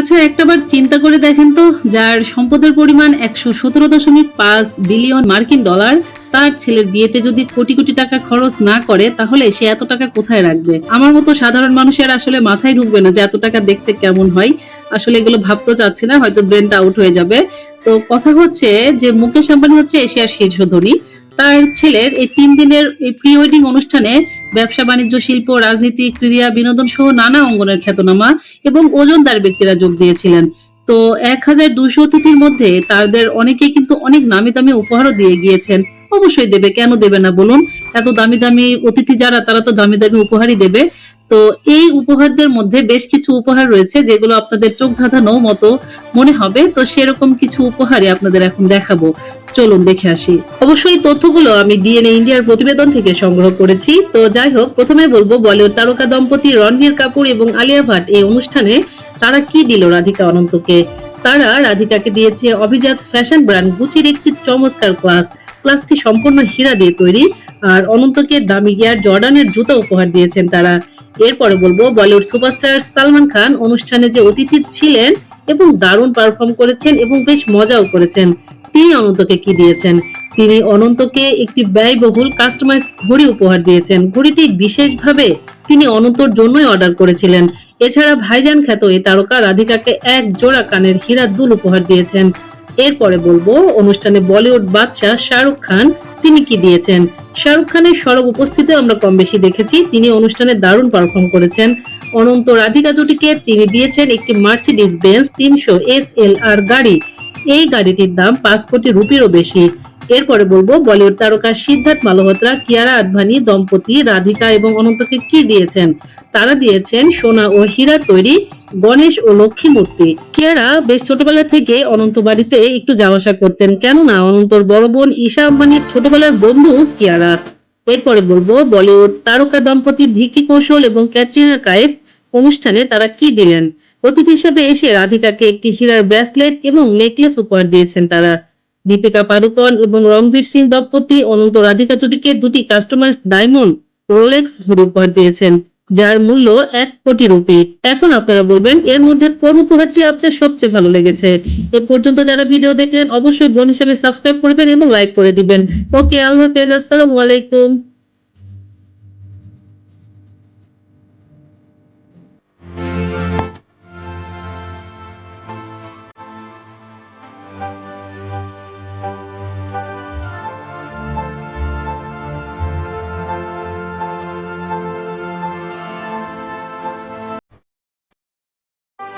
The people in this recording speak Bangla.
আচ্ছা একটাবার চিন্তা করে দেখেন তো, যার সম্পদের পরিমাণ একশো সতেরো দশমিক পাঁচ বিলিয়ন মার্কিন ডলার, তার ছেলের বিয়েতে যদি কোটি কোটি টাকা খরচ না করে, তাহলে সে এত টাকা কোথায় রাখবে? আমার মতো সাধারণ মানুষের আসলে মাথায় ঢুকবে না যে এত টাকা দেখতে কেমন হয়। আসলে এগুলো ভাবতে চাচ্ছি না, হয়তো ব্রেনটা আউট হয়ে যাবে। তো কথা হচ্ছে যে মুকেশ আম্বানি হচ্ছে এশিয়ার শীর্ষ ধনী। তার ছেলের এই তিন দিনের এই প্রি ওয়েডিং অনুষ্ঠানে ব্যবসা বাণিজ্য, শিল্প, রাজনীতি, ক্রীড়া বিনোদন সহ নানা অঙ্গনের খ্যাতনামা এবং ওজনদার ব্যক্তিরা যোগ দিয়েছিলেন। তো এক হাজার দুশো অতিথির মধ্যে তাদের অনেকে কিন্তু অনেক নামি দামি উপহারও দিয়ে গিয়েছেন। অবশ্যই দেবে, কেন দেবে না বলুন? এত দামি দামি অতিথি যারা, তারা তো দামি দামি উপহারই দেবে। তো এই উপহারদের মধ্যে বেশ কিছু উপহার রয়েছে যেগুলো আপনাদের চোখ ধাঁধানো মতো মনে হবে। তো সেরকম কিছু উপহারই আপনাদের এখন দেখাবো। চলুন দেখে আসি। অবশ্যই তথ্যগুলো আমি ডিএনএ ইন্ডিয়ার প্রতিবেদন থেকে সংগ্রহ করেছি। তো যাই হোক, প্রথমে বলব, বলিউড তারকা দম্পতি রণবীর কাপুর এবং আলিয়া ভাট এই অনুষ্ঠানে তারা কি দিল রাধিকা অনন্তকে? তারা রাধিকাকে দিয়েছে অভিজাত ফ্যাশন ব্র্যান্ড গুচির একটি চমৎকার ক্লাস। ক্লাসটি সম্পূর্ণ হীরা দিয়ে তৈরি। আর অনন্তকে দামি গিয়ার জর্ডানের জুতা উপহার দিয়েছেন তারা। এরপরে বলব, বলিউড সুপারস্টার সালমান খান অনুষ্ঠানে যে অতিথি ছিলেন এবং দারুণ পারফর্ম করেছেন এবং বেশ মজাও করেছেন, তিনি অনন্তকে কি দিয়েছেন? তিনি অনন্তকে একটি ব্যয়বহুল কাস্টমাইজ ঘড়ি উপহার দিয়েছেন। ঘড়িটি বিশেষভাবে তিনি অনন্তর জন্যই অর্ডার করেছিলেন। এছাড়া ভাইজান খ্যাত এই তারকা রাধিকাকে এক জোড়া কানের হীরার দুল উপহার দিয়েছেন। এরপরে বলব, অনুষ্ঠানে বলিউড বাদশাহ শাহরুখ খান তিনি কি দিয়েছেন? শাহরুখ খানের সরব উপস্থিতি আমরা কম বেশি দেখেছি। তিনি অনুষ্ঠানে দারুণ পারফর্ম করেছেন। অনন্ত রাধিকা জুটিকে তিনি দিয়েছেন একটি মার্সিডিজ বেঞ্চ তিনশো এস এল আর গাড়ি। এই গাড়িটির দাম পাঁচ কোটি রুপিরও বেশি। এরপরে বলব, বলিউড তারকা সিদ্ধার্থ মালহোত্রা, কিয়ারা আদভানি, দম্পতি, রাধিকা এবং অনন্তকে কি দিয়েছেন? তারা দিয়েছেন সোনা ও হীরা তৈরি। গণেশ ও লক্ষ্মী মূর্তি কিয়ারা বেশ ছোটবেলা থেকে অনন্ত বাড়িতে একটু যাওয়া আসা করতেন। কেননা অনন্তর বড় বোন ঈশা আম্বানির ছোটবেলার বন্ধু কিয়ারা। এরপরে বলব, বলিউড তারকা দম্পতি ভিকি কৌশল এবং ক্যাটরিনা কাইফ অনুষ্ঠানে তারা কি দিলেন? অতিথি হিসেবে এসে রাধিকাকে একটি হীরার ব্রেসলেট এবং নেকলেস উপহার দিয়েছেন তারা। দীপিকা পাড়ুকন এবং রণবীর সিং দম্পতি অনন্ত রাধিকা জুটিকে দুটি কাস্টমাইজ ডায়মন্ড, রোলেক্স উপহার দিয়েছেন। যার মূল্য এক কোটি রুপি। এখন আপনারা বলবেন, এর মধ্যে কোন উপহারটি আপনার সবচেয়ে ভালো লেগেছে? এ পর্যন্ত যারা ভিডিও দেখলেন, অবশ্যই বোন হিসেবে সাবস্ক্রাইব করবেন এবং লাইক করে দিবেন। ওকে, আল্লাহ হাফেজ, আসসালামু আলাইকুম।